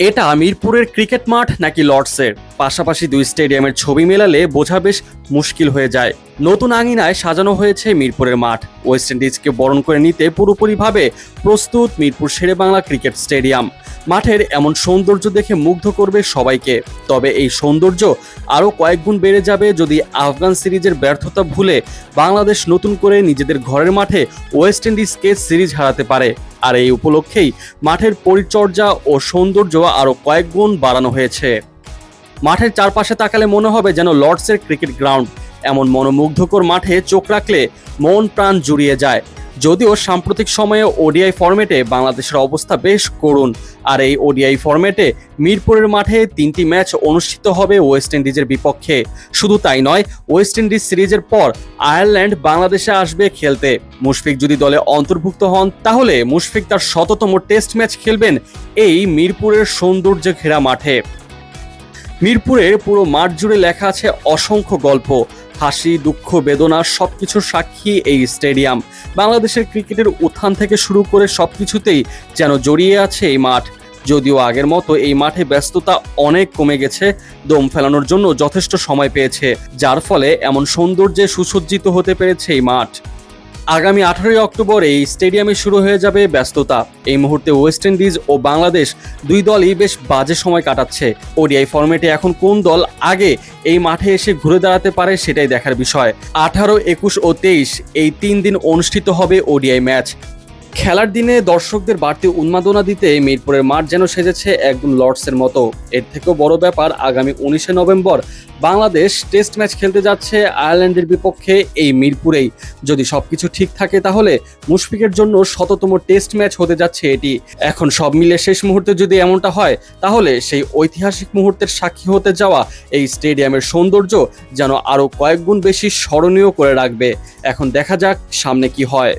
এটা মিরপুরের ক্রিকেট মাঠ নাকি লর্ডসের? পাশাপাশি দুই স্টেডিয়ামের ছবি মেলালে বোঝা বেশ মুশকিল হয়ে যায়। নতুন আঙিনায় সাজানো হয়েছে মিরপুরের মাঠ। ওয়েস্ট ইন্ডিজকে বরণ করে নিতে পুরোপুরিভাবে প্রস্তুত মিরপুর শেরে বাংলা ক্রিকেট স্টেডিয়াম। মাঠের এমন সৌন্দর্য দেখে মুগ্ধ করবে সবাইকে। তবে এই সৌন্দর্য আরও কয়েক গুণ বেড়ে যাবে যদি আফগান সিরিজের ব্যর্থতা ভুলে বাংলাদেশ নতুন করে নিজেদের ঘরের মাঠে ওয়েস্ট ইন্ডিজকে সিরিজ হারাতে পারে। আর এই উপলক্ষেই মাঠের পরিচর্যা ও সৌন্দর্য আরও কয়েক গুণ বাড়ানো হয়েছে। মাঠের চারপাশে তাকালে মনে হবে যেন লর্ডসের ক্রিকেট গ্রাউন্ড। এমন মনোমুগ্ধকর মাঠে চোখ রাখলে মন প্রাণ জুড়িয়ে যায়। যদিও সাম্প্রতিক সময়ে ওডিআই ফরম্যাটে বাংলাদেশের অবস্থা বেশ করুণ। আর এই ওডিআই ফরম্যাটে মিরপুরের মাঠে তিনটি ম্যাচ অনুষ্ঠিত হবে ওয়েস্ট ইন্ডিজের বিপক্ষে। শুধু তাই নয়, ওয়েস্ট ইন্ডিজ সিরিজের পর আয়ারল্যান্ড বাংলাদেশে আসবে খেলতে। মুশফিক যদি দলে অন্তর্ভুক্ত হন, তাহলে মুশফিক তার শততম টেস্ট ম্যাচ খেলবেন এই মিরপুরের সৌন্দর্য ঘেরা মাঠে। মিরপুরের পুরো মাঠ জুড়ে লেখা আছে অসংখ্য গল্প। হাসি, দুঃখ, বেদনা সবকিছুর সাক্ষী এই স্টেডিয়াম। বাংলাদেশের ক্রিকেটের উত্থান থেকে শুরু করে সবকিছুতেই যেন জড়িয়ে আছে এই মাঠ। যদিও আগের মতো এই মাঠে ব্যস্ততা অনেক কমে গেছে, দম ফেলানোর জন্য যথেষ্ট সময় পেয়েছে, যার ফলে এমন সৌন্দর্যে সুসজ্জিত হতে পেরেছে এই মাঠ। আগামী আঠারোই অক্টোবর এই স্টেডিয়ামে শুরু হয়ে যাবে ব্যস্ততা। এই মুহূর্তে ওয়েস্ট ইন্ডিজ ও বাংলাদেশ দুই দলই বেশ বাজে সময় কাটাচ্ছে। ওডিআই ফর্মেটে এখন কোন দল আগে এই মাঠে এসে ঘুরে দাঁড়াতে পারে সেটাই দেখার বিষয়। আঠারো, একুশ ও তেইশ এই তিন দিন অনুষ্ঠিত হবে ওডিআই ম্যাচ। খেলার দিনে দর্শকদের বাড়তি উন্মাদনা দিতে মিরপুরের মাঠ যেন সেজেছে একদম লর্ডসের মতো। এর থেকেও বড় ব্যাপার, আগামী উনিশে নভেম্বর বাংলাদেশ টেস্ট ম্যাচ খেলতে যাচ্ছে আয়ারল্যান্ডের বিপক্ষে এই মিরপুরেই। যদি সবকিছু ঠিক থাকে তাহলে মুশফিকের জন্য শততম টেস্ট ম্যাচ হতে যাচ্ছে এটি। এখন সব মিলে শেষ মুহূর্তে যদি এমনটা হয়, তাহলে সেই ঐতিহাসিক মুহূর্তের সাক্ষী হতে যাওয়া এই স্টেডিয়ামের সৌন্দর্য যেন আরও কয়েক গুণ বেশি স্মরণীয় করে রাখবে। এখন দেখা যাক সামনে কি হয়।